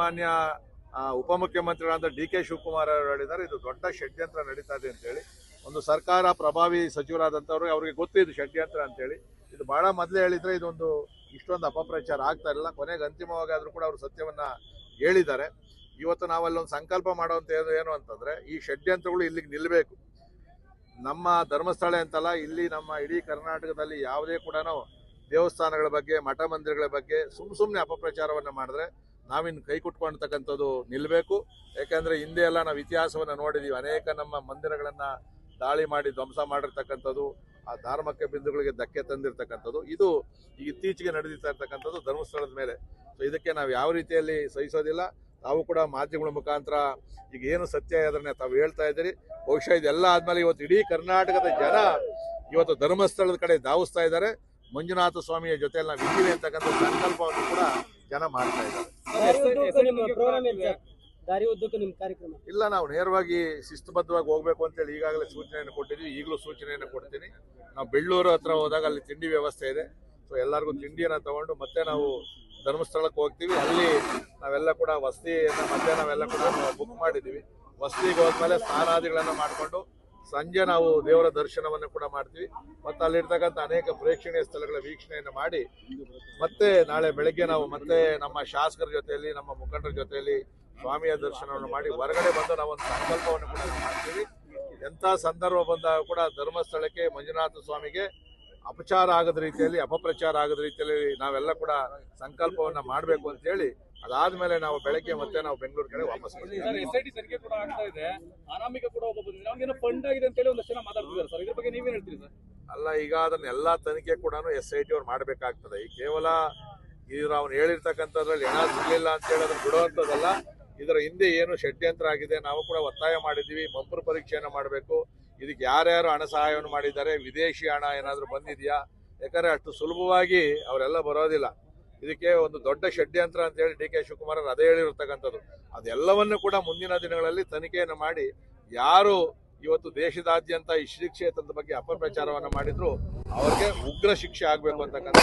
ಮಾನ್ಯ ಉಪಮುಖ್ಯಮಂತ್ರಿಗಳಾದ D K Shivakumar ಅವರು ಹೇಳಿದ್ದಾರೆ. ಇದು ದೊಡ್ಡ ಷಡ್ಯಂತ್ರ ನಡೀತಾ ಇದೆ ಅಂತೇಳಿ. ಒಂದು ಸರ್ಕಾರ ಪ್ರಭಾವಿ ಸಚಿವರಾದಂಥವ್ರು ಅವ್ರಿಗೆ ಗೊತ್ತಿದ್ದು ಷಡ್ಯಂತ್ರ ಅಂತೇಳಿ. ಇದು ಬಹಳ ಮೊದಲೇ ಹೇಳಿದರೆ ಇದೊಂದು ಇಷ್ಟೊಂದು ಅಪಪ್ರಚಾರ ಆಗ್ತಾ ಇರಲಿಲ್ಲ. ಕೊನೆಗೆ ಅಂತಿಮವಾಗಿ ಆದರೂ ಕೂಡ ಅವರು ಸತ್ಯವನ್ನು ಹೇಳಿದ್ದಾರೆ. ಇವತ್ತು ನಾವಲ್ಲಿ ಒಂದು ಸಂಕಲ್ಪ ಮಾಡುವಂಥ ಏನು ಏನು ಅಂತಂದ್ರೆ, ಈ ಷಡ್ಯಂತ್ರಗಳು ಇಲ್ಲಿಗೆ ನಿಲ್ಲಬೇಕು ನಮ್ಮ ಧರ್ಮಸ್ಥಳ ಅಂತಲ್ಲ, ಇಲ್ಲಿ ನಮ್ಮ ಇಡೀ ಕರ್ನಾಟಕದಲ್ಲಿ ಯಾವುದೇ ಕೂಡ ದೇವಸ್ಥಾನಗಳ ಬಗ್ಗೆ ಮಠ ಮಂದಿರಗಳ ಬಗ್ಗೆ ಸುಮ್ಮ ಸುಮ್ಮನೆ ಅಪಪ್ರಚಾರವನ್ನು ಮಾಡಿದ್ರೆ ನಾವಿನ್ನು ಕೈ ಕುಟ್ಕೊಳ್ತಕ್ಕಂಥದ್ದು ನಿಲ್ಲಬೇಕು ಯಾಕಂದ್ರೆ ಹಿಂದೆ ಎಲ್ಲ ನಾವು ಇತಿಹಾಸವನ್ನ ನೋಡಿದೀವಿ. ಅನೇಕ ನಮ್ಮ ಮಂದಿರಗಳನ್ನ ದಾಳಿ ಮಾಡಿ ಧ್ವಂಸ ಮಾಡಿರ್ತಕ್ಕಂಥದ್ದು, ಆ ಧಾರ್ಮಿಕ ಬಿಂದುಗಳಿಗೆ ಧಕ್ಕೆ ತಂದಿರ್ತಕ್ಕಂಥದ್ದು. ಇದು ಇತ್ತೀಚೆಗೆ ನಡೆದಿತ್ತಾ ಇರ್ತಕ್ಕಂಥದ್ದು ಧರ್ಮಸ್ಥಳದ ಮೇಲೆ. ಸೊ ಇದಕ್ಕೆ ನಾವು ಯಾವ ರೀತಿಯಲ್ಲಿ ಸಹಿಸೋದಿಲ್ಲ. ತಾವು ಕೂಡ ಮಾಧ್ಯಮಗಳ ಮುಖಾಂತರ ಈಗ ಏನು ಸತ್ಯ ಅದನ್ನ ತಾವು ಹೇಳ್ತಾ ಇದ್ದೀರಿ. ಬಹುಶಃ ಇದೆಲ್ಲ ಆದ್ಮೇಲೆ ಇವತ್ತು ಇಡೀ ಕರ್ನಾಟಕದ ಜನ ಇವತ್ತು ಧರ್ಮಸ್ಥಳದ ಕಡೆ ಧಾವಿಸ್ತಾ ಇದ್ದಾರೆ. ಮಂಜುನಾಥ ಸ್ವಾಮಿಯ ಜೊತೆಯಲ್ಲಿ ನಾವು ಇದ್ದೀವಿ ಅಂತಕ್ಕಂಥ ಸಂಕಲ್ಪವನ್ನು ಕೂಡ ಜನ ಮಾಡ್ತಾ ಇದ್ದಾರೆ. ದಾರಿ ಉದ್ದಕ್ಕೂ ನಿಮ್ಮ ಪ್ರೋಗ್ರಾಮ್ ಏನು ಸರ್ ದಾರಿ ಉದ್ದಕ್ಕೂ ನಿಮ್ಮ ಕಾರ್ಯಕ್ರಮ ಇಲ್ಲ. ನಾವು ನೇರವಾಗಿ ಶಿಸ್ತುಬದ್ಧವಾಗಿ ಹೋಗ್ಬೇಕು ಅಂತೇಳಿ ಈಗಾಗಲೇ ಸೂಚನೆಯನ್ನು ಕೊಟ್ಟಿದ್ವಿ. ಈಗಲೂ ಸೂಚನೆಯನ್ನು ಕೊಡ್ತೀನಿ. ನಾವು ಬೆಳ್ಳೂರು ಹತ್ರ ಹೋದಾಗ ಅಲ್ಲಿ ತಿಂಡಿ ವ್ಯವಸ್ಥೆ ಇದೆ. ಸೊ ಎಲ್ಲರಿಗೂ ತಿಂಡಿಯನ್ನು ತಗೊಂಡು ಮತ್ತೆ ನಾವು ಧರ್ಮಸ್ಥಳಕ್ಕೆ ಹೋಗ್ತೀವಿ. ಅಲ್ಲಿ ನಾವೆಲ್ಲ ಕೂಡ ವಸತಿಯನ್ನು ಮತ್ತೆ ನಾವೆಲ್ಲ ಕೂಡ ಬುಕ್ ಮಾಡಿದ್ದೀವಿ. ವಸತಿಗೆ ಹೋದ್ಮೇಲೆ ಸ್ನಾನಾದಿಗಳನ್ನು ಮಾಡಿಕೊಂಡು ಸಂಜೆ ನಾವು ದೇವರ ದರ್ಶನವನ್ನು ಕೂಡ ಮಾಡ್ತೀವಿ. ಮತ್ತು ಅಲ್ಲಿರ್ತಕ್ಕಂಥ ಅನೇಕ ಪ್ರೇಕ್ಷಣೀಯ ಸ್ಥಳಗಳ ವೀಕ್ಷಣೆಯನ್ನು ಮಾಡಿ, ಮತ್ತೆ ನಾಳೆ ಬೆಳಗ್ಗೆ ನಾವು ಮತ್ತೆ ನಮ್ಮ ಶಾಸಕರ ಜೊತೆಯಲ್ಲಿ, ನಮ್ಮ ಮುಖಂಡರ ಜೊತೆಯಲ್ಲಿ ಸ್ವಾಮಿಯ ದರ್ಶನವನ್ನು ಮಾಡಿ ಹೊರಗಡೆ ಬಂದು ನಾವು ಒಂದು ಸಂಕಲ್ಪವನ್ನು ಕೂಡ ಮಾಡ್ತೀವಿ. ಎಂಥ ಸಂದರ್ಭ ಬಂದಾಗ ಕೂಡ ಧರ್ಮಸ್ಥಳಕ್ಕೆ ಮಂಜುನಾಥ ಸ್ವಾಮಿಗೆ ಅಪಚಾರ ಆಗದ ರೀತಿಯಲ್ಲಿ, ಅಪಪ್ರಚಾರ ಆಗದ ರೀತಿಯಲ್ಲಿ ನಾವೆಲ್ಲ ಕೂಡ ಸಂಕಲ್ಪವನ್ನು ಮಾಡಬೇಕು ಅಂತ ಹೇಳಿ ಅದಾದ್ಮೇಲೆ ನಾವು ಬೆಳಗ್ಗೆ ಮತ್ತೆ ನಾವು ಬೆಂಗಳೂರು ಕಡೆ ವಾಪಸ್ ಅಲ್ಲ ಈಗ ಅದನ್ನ ಎಲ್ಲಾ ತನಿಖೆ ಕೂಡ ಎಸ್ ಐ ಟಿ ಅವ್ರು ಮಾಡಬೇಕಾಗ್ತದೆ. ಈ ಕೇವಲ ಇವ್ರು ಅವ್ನು ಹೇಳಿರ್ತಕ್ಕಂಥದ್ರಲ್ಲಿ ಹಣ ಸಿಗ್ಲಿಲ್ಲ ಅಂತ ಹೇಳಿ ಅದನ್ನ ಬಿಡುವಂಥದ್ದಲ್ಲ. ಇದರ ಹಿಂದೆ ಏನು ಷಡ್ಯಂತ್ರ ಆಗಿದೆ ನಾವು ಕೂಡ ಒತ್ತಾಯ ಮಾಡಿದ್ದೀವಿ ಮಂಪರು ಪರೀಕ್ಷೆಯನ್ನು ಮಾಡಬೇಕು. ಇದಕ್ಕೆ ಯಾರ್ಯಾರು ಹಣ ಸಹಾಯವನ್ನು ಮಾಡಿದ್ದಾರೆ ವಿದೇಶಿ ಹಣ ಏನಾದರೂ ಬಂದಿದೆಯಾ? ಯಾಕಂದ್ರೆ ಅಷ್ಟು ಸುಲಭವಾಗಿ ಅವರೆಲ್ಲ ಬರೋದಿಲ್ಲ. ಇದಕ್ಕೆ ಒಂದು ದೊಡ್ಡ ಷಡ್ಯಂತ್ರ ಅಂತ ಹೇಳಿ ಡಿ ಕೆ ಶಿವಕುಮಾರ್ ಅವರು ಅದೇ ಹೇಳಿರ್ತಕ್ಕಂಥದ್ದು ಅದೆಲ್ಲವನ್ನು ಕೂಡ ಮುಂದಿನ ದಿನಗಳಲ್ಲಿ ತನಿಖೆಯನ್ನು ಮಾಡಿ ಯಾರು ಇವತ್ತು ದೇಶದಾದ್ಯಂತ ಈ ಶ್ರೀ ಕ್ಷೇತ್ರದ ಬಗ್ಗೆ ಅಪಪ್ರಚಾರವನ್ನು ಮಾಡಿದ್ರು ಅವ್ರಿಗೆ ಉಗ್ರ ಶಿಕ್ಷೆ ಆಗಬೇಕು ಅಂತಕ್ಕಂಥ.